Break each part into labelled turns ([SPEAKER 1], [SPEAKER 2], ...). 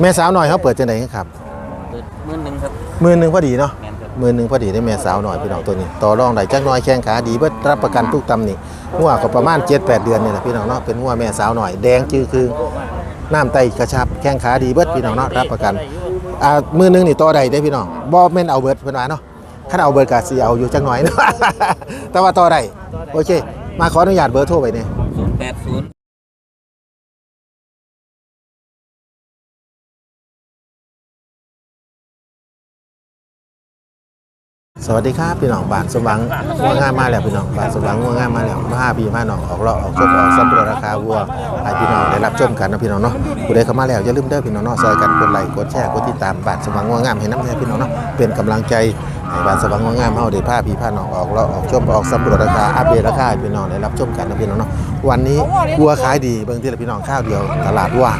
[SPEAKER 1] แม่สาวหน่อยเขาเปิดจังไดครับ
[SPEAKER 2] เปิดหมื่นหนึ่งครับ
[SPEAKER 1] หมื่นหนึ่งพอดีเนาะ
[SPEAKER 2] แมนครับ
[SPEAKER 1] หมื่นหนึ่งพอดีได้แม่สาวหน่อยพี่น้องตัวนี้ ต่อรองได้จักหน่อยแข้งขาดีเบิดรับประกันทุกตำหนิงัวก็ประมาณ 7-8 เดือนนี่แหละพี่น้องเนาะเป็นงัวแม่สาวหน่อยแดงจือคือน้ำไตกระชับแข้งขาดีเบิดพี่น้องเนาะรับประกันอ่ามือหนึงนี่ต่อใดได้พี่น้องบ่แม่นเอาเบิดเพิ่นว่าเนาะคันเอาเบิดก็สิเอาอยู่จักหน่อยเนาะแต่ว่าต่อได้โอเค มาขออนุญาตเบอร์โทรไปเนี่ย
[SPEAKER 2] ศูนย์แปดศูนย์
[SPEAKER 1] สวัสดีครับพี่น้องบานสมหวังงัวงามมาแล้วพี่น้องบานสมหวังงัวงามมาแล้วพาพี่พาน้องออกเลาะออกชมออกสำรวจราคาวัวให้พี่น้องได้รับชมกันนะพี่น้องเนาะผู้ใดเข้ามาแล้วอย่าลืมเด้อพี่น้องเนาะซอยกันกดไลค์กดแชร์กดติดตามบานสมหวังงัวงามให้น้ำแน่พี่น้องเนาะเป็นกำลังใจให้บานสมหวังงัวงามเฮาได้พาพี่พาน้องออกเลาะออกชมออกสำรวจราคาอัปเดตราคาให้พี่น้องได้รับชมกันนะพี่น้องเนาะวันนี้วัวขายดีเบิ่งที่ละพี่น้องข้าวเดียวตลาดว่าง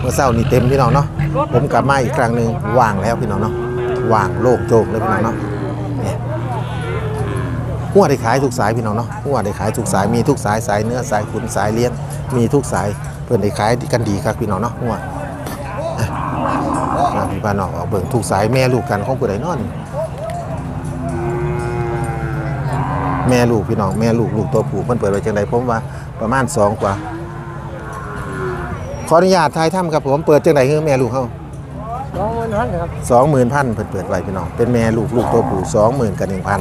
[SPEAKER 1] เมื่อเช้านี้เต็มพี่น้องเนาะผมกลับมาอีกครั้งหนึงว่างแล้วพี่น้องเนาะว่างโล่งโจงเลยพี่น้องเนาะ หัวได้ขายทุกสายพี่น้องเนาะหัวได้ขายทุกสายมีทุกสายสายเนื้อสายขุนสายเลี้ยงมีทุกสายเพื่อนได้ขายกันดีครับพี่น้องเนาะหัวอะมาพี่บ้านนอกออกเบิ่งทุกสายแม่ลูกกันของผู้ใดเนอนแม่ลูกพี่น้องแม่ลูกลูกตัวผู้เพิ่นเปิดไว้จังไดผมว่าประมาณสองกว่า ขออนุญาตทายถ้ำครับผมเปิดจังไดคือแม่ลูกเขา
[SPEAKER 3] สองหมื่นพันครับ
[SPEAKER 1] สองหมื่นพันเปิดเปิดไว้พี่น้องเป็นแม่ลูกลูกตัวผู้สองหมื่นกับหนึ่งพัน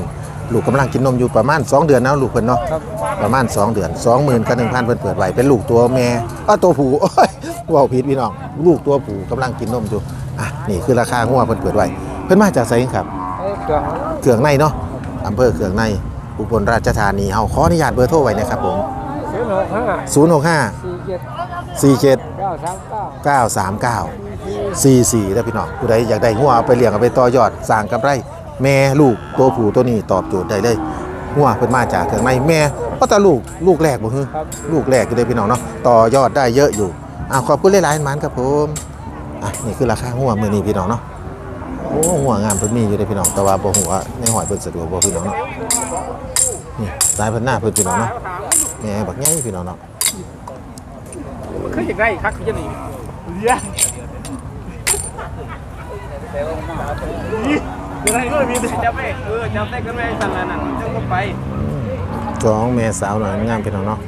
[SPEAKER 1] ลูกกำลังกินนมอยู่ประมาณ 2 เดือนนะลูกเพิ่นเนาะ
[SPEAKER 3] ครับ
[SPEAKER 1] ประมาณ 2 เดือน 20,000กับ1,000เพิ่นเปิดไว้เป็นลูกตัวแม่อ้าวตัวผู้โอ้ยเว้าผิดพี่น้อง ลูกตัวผู้กำลังกินนมอยู่อะนี่คือราคางัวเพิ่นเปิดไว้เพิ่นมาจากไสครับ
[SPEAKER 3] ไอ้เครื่อง
[SPEAKER 1] เขืองในเนาะอำเภอเขืองในอุบลราชธานีเฮาขออนุญาตเบอร์โทรไว้นะครับผม
[SPEAKER 3] ศูนย์หกห้า
[SPEAKER 1] 065
[SPEAKER 3] สี่เจ็ด
[SPEAKER 1] 47
[SPEAKER 3] เก้าสามเก้า
[SPEAKER 1] 939 44แล้วพี่น้องผู้ใดอยากได้งัวเอาไปเลี้ยงเอาไปต่อยอดสร้างกำไร แม่ลูกตัวผู้ตัวนี้ตอบโจทย์ได้เลยงัวเพิ่นมาจากเขืองในแม่ก็แต่ลูกลูกแรกบ่ฮึ
[SPEAKER 3] ครับ
[SPEAKER 1] ลูกแรกก็เลยพี่น้องเนาะต่อยอดได้เยอะอยู่อะขอบคุณหลายๆหมันครับผมอะนี่คือราคาหัวมือนี้พี่น้องเนาะโอ้หัวงามเพิ่นมีอยู่เลยพี่น้องแต่ว่าบ่หัวในหอยเพิ่นสะดวกบ่พี่น้องเนาะนี่สายเพิ่นหน้าเพิ่นพี่น้องเนาะแหม่บักใหญ่พี่น้องเนาะ
[SPEAKER 3] คืออย่างไรครับคือจะหนีเลี้ย อะไรก็มีแต่จะไปเออจะได้กันไปสั่งงานนั่นจะก็ไป
[SPEAKER 1] สองแม่สาวน้อยงามพี่น้องเนาะ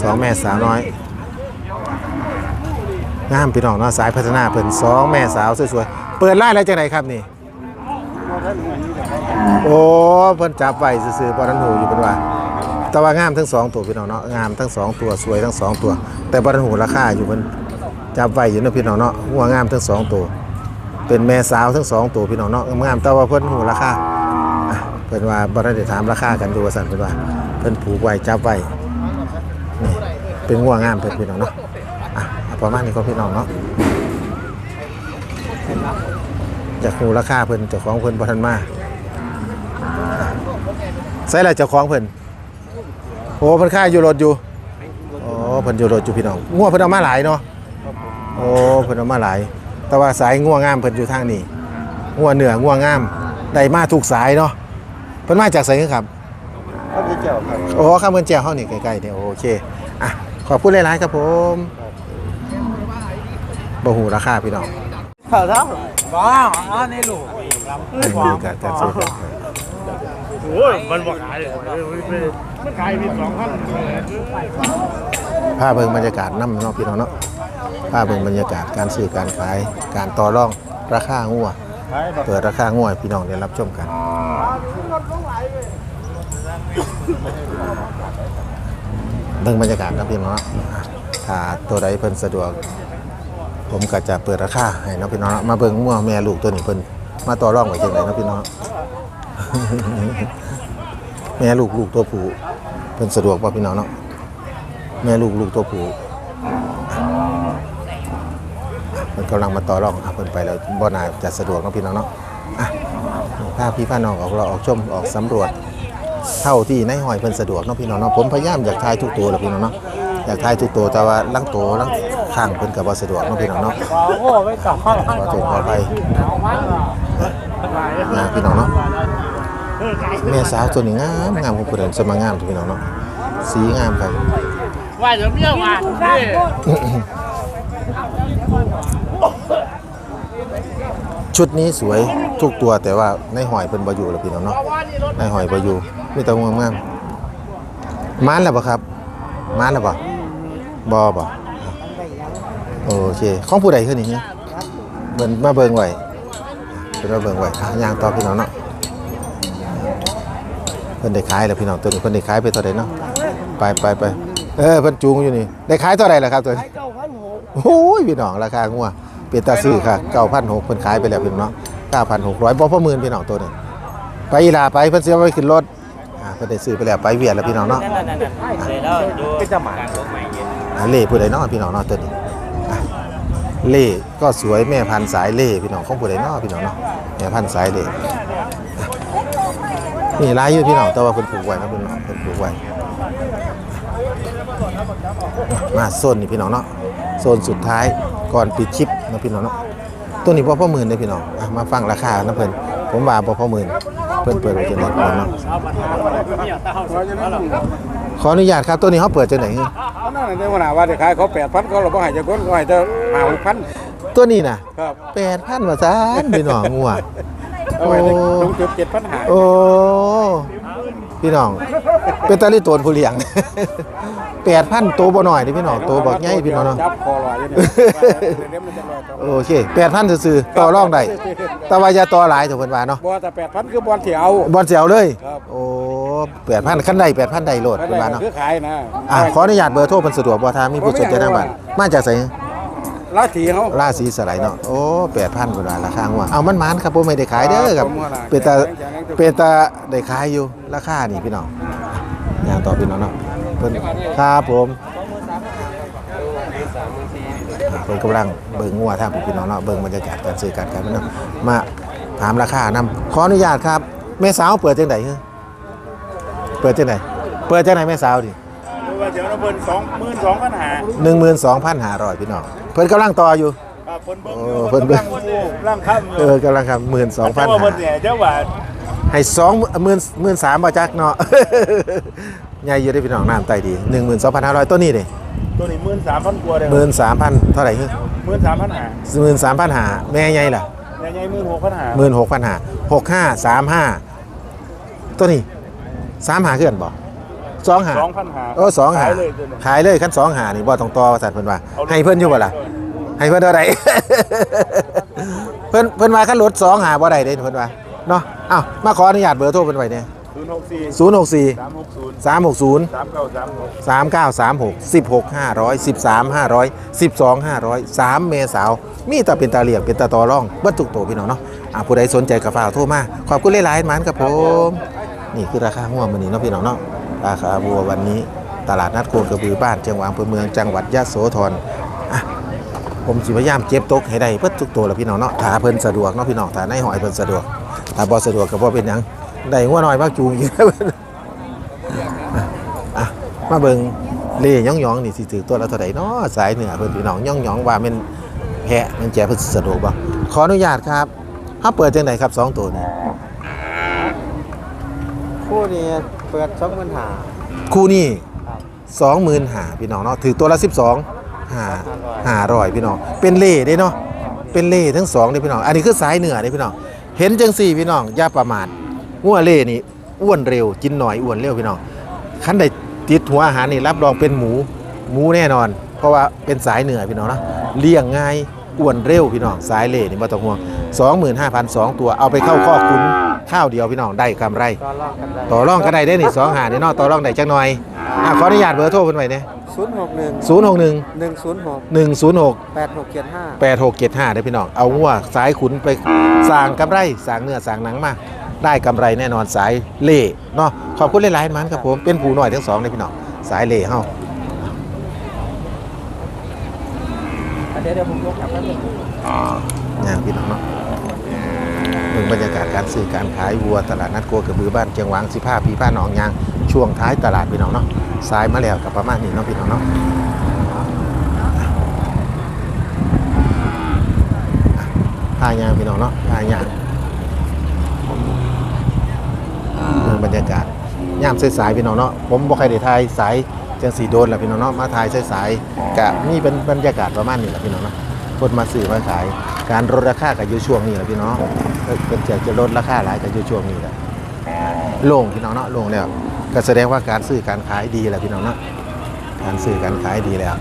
[SPEAKER 1] สองแม่สาวน้อยงามพี่น้องเนาะสายพัฒนาเพิ่นสองแม่สาวสวยๆเปิดร้านอะไรจังไดครับนี่โอ้เพิ่นจับไว้ซื่อๆบ่ทันหูอยู่เพิ่นว่าแต่ว่างามทั้งสองตัวพี่น้องเนาะงามทั้งสองตัวสวยทั้งสองตัว แต่บ่ทันหูราคาอยู่เพิ่นจับไว้อยู่เนาะพี่น้องเนาะหัวงามทั้งสองตัว เป็นแม่สาวทั้งสองตัวพี่น้องเนาะงามแต่ว่าเพิ่นหูราคาเพิ่นว่าบ่ได้ถามราคากันอยู่ว่าซั่นเพิ่นว่าเพิ่นผูกไว้จับไว้นี่เป็นหัวงามเพิ่นพี่น้องเนาะอะประมาณนี้ก็พี่น้องเนาะอยากหูราคาเพิ่นเจ้าของเพิ่นบ่ทันมาใส่ละเจ้าของเพิ่นโอ้เพิ่นค่ายอยู่รถอยู่อ๋อเพิ่นอยู่รถอยู่พี่น้องงัวเพิ่นเอามาหลายเนาะโอ้เพิ่นเอามาหลาย แต่ว่าสายงัวงามเพิ่นอยู่ทางนี้งัวเหนืองัวงามได้มาทุกสายเนาะเพิ่นมาจากไสครับ
[SPEAKER 3] เขาไปเจ้าครับ
[SPEAKER 1] โอ้ข้ามเมืองแจ้วเฮานี่ใกล้ๆนี่โอเคอะขอบคุณหลายๆครับผมบ่ฮู้ราคาพี่น้อง
[SPEAKER 3] ข่าวเท่าบ้าอ๋อในลูก
[SPEAKER 1] เป็นบรรยากาศการซื้อขาย
[SPEAKER 3] โอ้ยมันบอกขายเลยมันขายมีสองพัน
[SPEAKER 1] พาเบิ่งบรรยากาศนำเนาะพี่น้องเนาะ พาพเบิ่งบรรยากาศการซื้อการขาย การต่อรองราคางัวเปิดราคาง่วพี่น้องได้รับชมกันเบิ่งบรรยากาศนะพี่น้องเนาะถ้าตัวใดเพิ่นสะดวก ผมก็จะเปิดราคาให้เนาะพี่น้องมาเบิ่งงัวแม่ลูกตัวนี้เพิ่นมาต่อรองไว้จังไดเนาะพี่น้องแม่ลูกลูกตัวผู้เพิ่นสะดวกป่ะพี่น้องเนาะแม่ลูกลูกตัวผู้ มัน กำลังมาต่อรองอะเพิ่นไปแล้วบ่น่าจะสะดวกเนาะพี่น้องเนาะอะนี่พาพี่พาน้องออกเราออกชมออกสำรวจ เท่าที่ในหอยเพิ่นสะดวกเนาะพี่น้องเนาะผมพยายามอยากทายทุกตัวแหละพี่น้องเนาะอยากทายทุกตัวแต่ว่าลังตัวลังข้างเพิ่นก็บ่สะดวกเนาะพี่น้องเนาะ
[SPEAKER 3] โอ้ไม่กลับห้อง
[SPEAKER 1] ขอโทษขออภัย นะพี่น้องเนาะแม่สาวตัวนี้งามงามของผู้ใดสมางามพี่น้องเนาะสีงามครับ
[SPEAKER 3] ว่าจะเบี้ยวมา
[SPEAKER 1] ชุดนี้สวยทุกตัวแต่ว่าในหอยเป็นบาอยู่แล้วพี่น้องเนาะในหอยบาอยู่มีแต่งวงงามมานแล้วปะครับมานแล้วปะบอปะโอเคของผู้ใดขึ้นนี่เหมือนมาเบิงไว้เป็นมาเบิงไว้อะย่างต่อพี่น้องเนาะเพิ่นได้ขายแล้วพี่น้องตัวนี้เพิ่นได้ขายไปเท่าไหร่เนาะไปไปไปเออเพิ่นจูงอยู่นี่ได้ขายเท่าไหร่ล่ะครับตัวนี้
[SPEAKER 3] เก้าพันหก
[SPEAKER 1] โอ้ยพี่น้องราคางัว เป็นตาซื้อค่ะ9,600เพิ่นขายไปแล้วพี่น้อง9,600บ่พอหมื่นพี่น้องตัวนี้ไปอีหลาไปเพิ่นสิเอาไว้ขึ้นรถอ่าเพิ่นได้ซื้อไปแล้วไปเวียดแล้วพี่น้องเนาะ
[SPEAKER 2] นั่นนั่นนั่นเลยแล้วดูจะหมากรใหม่เย็น
[SPEAKER 1] อ่าเล่ผู้ใดเนาะพี่น้องเนาะตัวนี้อะเล่ก็สวยแม่พันธุ์สายเล่พี่น้องของผู้ใดเนาะพี่น้องเนาะแม่พันธุ์สายเล่อะนี่หลายอยู่พี่น้องแต่ว่าเพิ่นปลูกไว้นะพี่น้องเพิ่นปลูกไว้มาโซนนี่พี่น้องเนาะโซนสุดท้าย ก่อนปิดชิปนะพี่น้องเนาะตัวนี้บ่พอหมื่นเลยพี่น้องอะมาฟังราคานะเพิ่นผมว่าบ่พอหมื่นเพิ่นเปิดไว้จังได๋พี่น้องเนาะขออนุญาตครับตัวนี้เขาเปิดจังได๋
[SPEAKER 3] เขานั่นในวันหนาว่าจะขายเขาแปดพันเขาเราบ่ให้จะคนเขาให้จะห้าหกพัน
[SPEAKER 1] ตัวนี้น่ะ
[SPEAKER 3] ครับ
[SPEAKER 1] 8,000ว่าซานพี่น้องงัว
[SPEAKER 3] เอาไว้ในตรงจุดเจ็ดพันหา
[SPEAKER 1] โอ้ พี่น้อง เป็นตาลิโตนผู้เลี้ยง8,000โตบ่น้อยนี่พี่น้องโตบักใหญ่พี่น้องเนาะ
[SPEAKER 3] จับคอลอยอยู่เนี่ยเดี๋ยวมันจะลอยต่อ
[SPEAKER 1] โอเค8,000ซื่อๆต่อรองได้แต่ว่าอย่าต่อหลายเถอะเพิ่นว่าเนาะ
[SPEAKER 3] บอแต่แปดพันคือบอลเถียว
[SPEAKER 1] บอลเสียวเลย
[SPEAKER 3] ครับ
[SPEAKER 1] โอ้8,000คันใด8,000ใดโลด
[SPEAKER 3] นั่น
[SPEAKER 1] เพิ่น
[SPEAKER 3] แหละ
[SPEAKER 1] ว่าเนาะ
[SPEAKER 3] คือขายนะ
[SPEAKER 1] อะขออนุญาตเบอร์โทรเพิ่นสะดวกบ่ถ้ามีผู้สนใจทางบ้านมาจากไส
[SPEAKER 3] ลาถีเขา
[SPEAKER 1] ราศีสไลด์เนาะโอ้8,000กว่าบาทราคาหัวเอามันมันครับผมไม่ได้ขายเด้อครับ
[SPEAKER 3] ผมว่าน่ะ
[SPEAKER 1] เป็นตาเป็นตาได้ขายอยู่ราคานี่พี่น้องอย่างต่อพี่น้องเนาะเพิ่นครับผมเพิ่นกำลังเบิ่งงัวทางพี่น้องเนาะเบิ่งบรรยากาศการซื้อการขายพี่น้องมาถามราคานำขออนุญาตครับแม่สาวเปิดจังได๋ฮะเปิดจังได๋เปิดจังได๋แม่สาวดิ
[SPEAKER 3] ว่าเดี๋ยวเราเพิ่นสองหมื่นสองพันหา
[SPEAKER 1] 12,500พี่น้องเพิ่นกำลังต่ออยู่
[SPEAKER 3] ครับเพิ่นเบิ่ง
[SPEAKER 1] โอ้เพิ่นเบิ่ง
[SPEAKER 3] ร่างค่ำ
[SPEAKER 1] เออกำลังครับหมื่นสองพัน
[SPEAKER 3] เพิ่นเนี่ยเจ้าว่า
[SPEAKER 1] ให้สองหมื่นหมื่นสามบาจักเนาะใหญ่อยู่ได้พี่น้องน้ำไตดีหนึ่งหมื่นสองพันห้าร้อยตัวนี้ดิ
[SPEAKER 3] ตัวนี้หมื่นสามพันกว่าเลย
[SPEAKER 1] หมื่นสามพันเท่าไหร่ฮึ
[SPEAKER 3] หมื่นสามพันหา
[SPEAKER 1] หมื่นสามพันหาแม่ใหญ่ล่ะ
[SPEAKER 3] ใหญ่ๆหมื่นหกพันหา
[SPEAKER 1] หมื่นหกพันหาหกห้าสามห้าตัวนี้สามหาเขื่อนบ่ สองหา
[SPEAKER 3] สองพันหา
[SPEAKER 1] โอ้สองหา
[SPEAKER 3] ขายเลยตัวนี้
[SPEAKER 1] ขายเลยขั้นสองหานี่บ่ต้องต่อสัตว์เพิ่นว่า
[SPEAKER 3] เอาเลย
[SPEAKER 1] ให้เพิ่นอยู่บ่ล่ะ ให้เพิ่นเท่าไหร่ เพิ่นเพิ่นว่าขั้นรถสองหาบ่ได้เด้เพิ่นว่าเนาะอ้าวมาขออนุญาตเบอร์โทรเพิ่นไว้เนี่ย
[SPEAKER 3] ศูนย์หกสี่
[SPEAKER 1] ศูนย์หกสี่
[SPEAKER 3] สามหกศูนย์
[SPEAKER 1] สามหกศูนย์
[SPEAKER 3] สามเก้าสามหก
[SPEAKER 1] สามเก้าสามหกสิบหกห้าร้อยสิบสามห้าร้อยสิบสองห้าร้อยสามเมษาวมีแต่เป็นตาเหลียงเป็นตาตอร่องเบัตทุกโตวพี่น้องเนาะอ่าผู้ใดสนใจกับฝ่ากโทรมา ขอบคุณหลายๆหมันครับผม นี่คือราคาหัวมันนี่เนาะพี่น้องเนาะ ราคาบัววันนี้ตลาดนัดโคกระบือบ้านจังหวัดอำเภอเมืองจังหวัดยะโสธรผมสิพยายามเก็บตกให้ได้เบิดทุกตัวแล้วพี่น้องเนาะถ้าเพิ่นสะดวกเนาะพี่น้องถ้าในหอยเพิ่นสะดวกถ้าบ่สะดวกก็บ่เป็นหยังได้หัวหน้อยมากจูงอีกอะมาเบิงเล่ย่องย่องนี่สิถือตัวละเท่าไหร่เนาะสายเหนือเพิ่นพี่น้องย่องย่องว่ามันแพะมันแจเพิ่นสะดวกบ่ขออนุญาตครับเฮาเปิดจังไดครับสองตัวนี้
[SPEAKER 2] คู่นี้ เปิดสองหมื่นหา
[SPEAKER 1] คู่นี้
[SPEAKER 2] ครับ
[SPEAKER 1] 25,000พี่น้องเนาะถือตัวละ12 5 500พี่น้องเป็นเล่เด้เนาะเป็นเล่ทั้งสองเด้พี่น้องอันนี้คือสายเหนือเด้พี่น้องเห็นจังสี่พี่น้องอย่าประมาทงัวเล่นี่อ้วนเร็วกินหน่อยอ้วนเร็วพี่น้องคันได้ติดหัวอาหารนี่รับรองเป็นหมูหมูแน่นอน เพราะว่าเป็นสายเหนือพี่น้องนะเลี้ยงง่ายอ้วนเร็วพี่น้องสายเล่นี่บ่ต้องห่วง25,000สองตัวเอาไปเข้าข้อคุ้น ข้าวเดียวพี่น้องได้กำไร
[SPEAKER 2] ก็ลอกกันได้
[SPEAKER 1] ต่อรองก็ได้ได้นี่สองหานี่เนาะต่อรองได้จักหน่อยอะขออนุญาตเบอร์โทรเพิ่นไว้เนี่ย
[SPEAKER 2] ศูนย์หกหนึ่ง
[SPEAKER 1] 061
[SPEAKER 2] หนึ่งศูนย์หก
[SPEAKER 1] 106
[SPEAKER 2] แปดหกเจ็ดห้า
[SPEAKER 1] 8675ได้พี่น้องเอางัวสายขุนไปสร้างกำไรสร้างเนื้อสร้างหนังมาได้กำไรแน่นอนสายเล่เนาะขอบคุณหลายๆมันครับผมเป็นผู้หน่อยทั้งสองเลยพี่น้องสายเล่เฮา
[SPEAKER 2] เดี๋ยวเดี๋ยวผมยกกลับแล้ว
[SPEAKER 1] ย่างพี่น้องเนาะ เบิ่งบรรยากาศการซื้อการขายวัวตลาดนัดโคกระบือบ้านเชียงหวาง15ปีผ้าหนองยางช่วงท้ายตลาดพี่น้องเนาะสายมาแล้วกับประมาณนี้เนาะพี่น้องเนาะพายางพี่น้องเนาะพายางเมืองบรรยากาศย่ามสายๆพี่น้องเนาะผมบ่ใครได้ถ่ายสายจังสีโดนแหละพี่น้องเนาะมาถ่ายสายๆกะนี่เป็นบรรยากาศประมาณนี้แหละพี่น้องเนาะ คนมาซื้อมาขาย การลดราคากับยูช่วงนี้แหละพี่น้องเป็จะจะลดราคาหลายกับยูช่วงนี้แหละลงพี่น้องเนาะลงแล้วก็แสดงว่าการซื้อการขายดีแหละพี่น้องเนาะการซื้อการขายดีแล้ว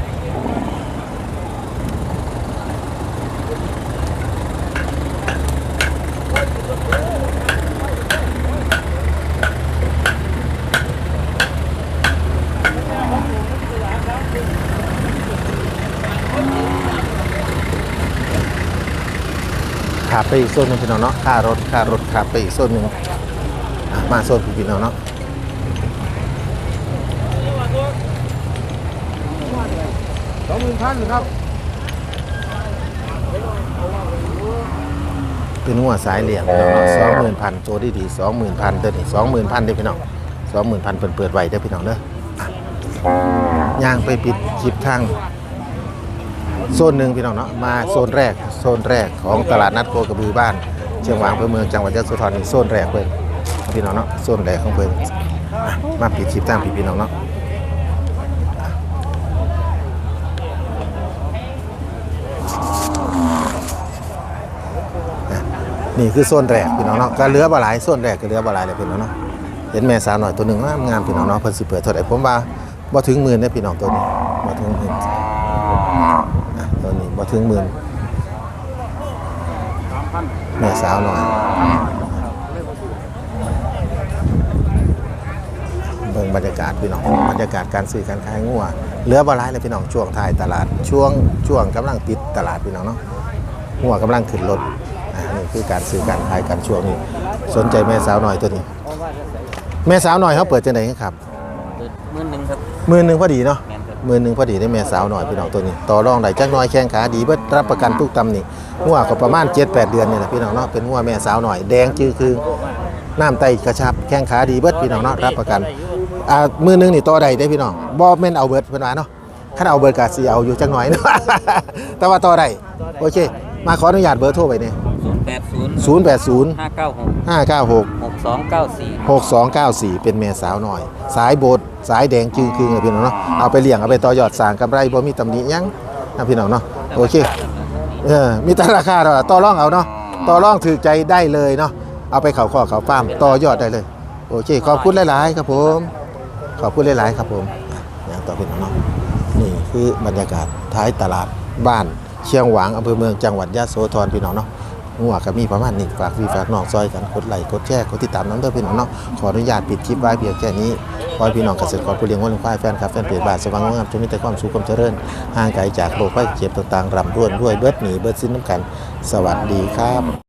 [SPEAKER 1] าไปอีกโซนหนึงพี่น้องเนาะค่ารถค่ารถขาไปอีกโซนหนึ่งอะมาโซนพี่น้องเนาะ
[SPEAKER 3] สองหมื่นพันครับ
[SPEAKER 1] เป็นหัวสายเหลี่ยมสองหมื่นพันโจดีดีสองหมื่นพันเด้อนี่สองหมื่นพันเด้อพี่น้องสองหมื่นพันเปิดเปิดไว้เด้อพี่น้องเด้ออะย่างไปปิดคลิปทางโซนหนึ่งพี่น้องเนาะมาโซนแรก โซนแรกของตลาดนัดโคกระบือบ้านเชียงหวางอำเภอเมืองจังหวัดยะโสธรนี่โซนแรกเพิ่นพี่น้องเนาะโซนแรกของเพิ่นอะมาปิดคลิปทางพี่พี่น้องเนาะนี่คือโซนแรกพี่น้องเนาะก็เหลือบ่หลายโซนแรกก็เหลือบ่หลายเลยพี่น้องเนาะเห็นแม่สาวหน่อยตัวหนึ่งงามงามพี่น้องเนาะเพิ่นสิเปิดเท่าไหร่ผมว่าบ่ถึงหมื่นเด้อพี่น้องตัวนี้บ่ถึงหมื่นอะตัวนี้บ่ถึงหมื่น แม่สาวหน่อยเบิ่งบรรยากาศพี่น้องบรรยากาศการซื้อการขายงัวเหลือบ่หลายเลยพี่น้องช่วงท้ายตลาดช่วงช่วงกำลังปิดตลาดพี่น้องเนาะหัวกำลังขึ้นรถอ่านี่คือการซื้อการขายกันช่วงนี้ สนใจแม่สาวหน่อยตัวนี้ แม่สาวหน่อยเขาเปิดจังไหนครับ
[SPEAKER 2] เปิดหมื่นหนึ่งครับ
[SPEAKER 1] หมื่นหนึ่งพอดีเนาะ
[SPEAKER 2] แมื
[SPEAKER 1] อนหนึ่งพอดีได้แม่สาวหน่อยพี่น้องตัวนี้ ต่อรองได้จักหน้อยแข้งขาดีเบิดรับประกันทุกตำหนิหัวก็ประมาณ 7-8 เดือนนี่แหละพี่น้องเนาะเป็นหัวแม่สาวหน่อยแดงจือคือน้ำไตกระชับแข้งขาดีเบิดพี่น้องเนาะรับประกันอ่ามือหนึงนี่ต่อใดได้พี่น้องบ่แม่นเอาเบิดเพิ่นว่าเนาะคันเอาเบิดก็สิเอาอยู่จักหน่อยเนาะแต่ว่าต่อได้โอเค มาขออนุญาตเบอร์โทรไปเนี่ย
[SPEAKER 2] ศูนย์แปดศูนย์
[SPEAKER 1] 080
[SPEAKER 2] ห้าเก้าหก
[SPEAKER 1] 596
[SPEAKER 2] หกสองเก้าสี่
[SPEAKER 1] 6294เป็นแม่สาวหน่อย สายโบดสายแดงจึงคืงเลยพี่น้องเนาะเอาไปเลี้ยงเอาไปต่อยอดสร้างกำไรบ่มีตำหนิหยังนะพี่น้องเนาะโอเคเออมีแต่ราคาเท่าไหร่ต่อรองเอาเนาะต่อรองถือใจได้เลยเนาะเอาไปเขาข้อเขาฟาร์มต่อยอดได้เลย โอเคขอบคุณหลาย ๆ ครับผม ขอบคุณหลาย ๆ ครับผมอะอย่างต่อพี่น้องเนาะนี่คือบรรยากาศท้ายตลาดบ้าน เชียงหวางอำเภอเมืองจังหวัดยะโสธรพี่น้องเนาะหัวก็มีประมาณนี้ฝากพี่ฝากน้องซอยกันกดไลค์กดแชร์กดติดตามน้องเด้อพี่น้องเนาะขออนุญาตปิดคลิปไว้เพียงแค่นี้ขอให้พี่น้องเกษตรกรผู้เลี้ยงวัวเลี้ยงควายแฟนคลับแฟนเพจบ้านสว่างงามจงมีแต่ความสุขความเจริญห่างไกลจากโรคภัยเจ็บต่างๆรำรวนด้วยเบิดหนีเบิดสิ้นน้ำกัน สวัสดีครับ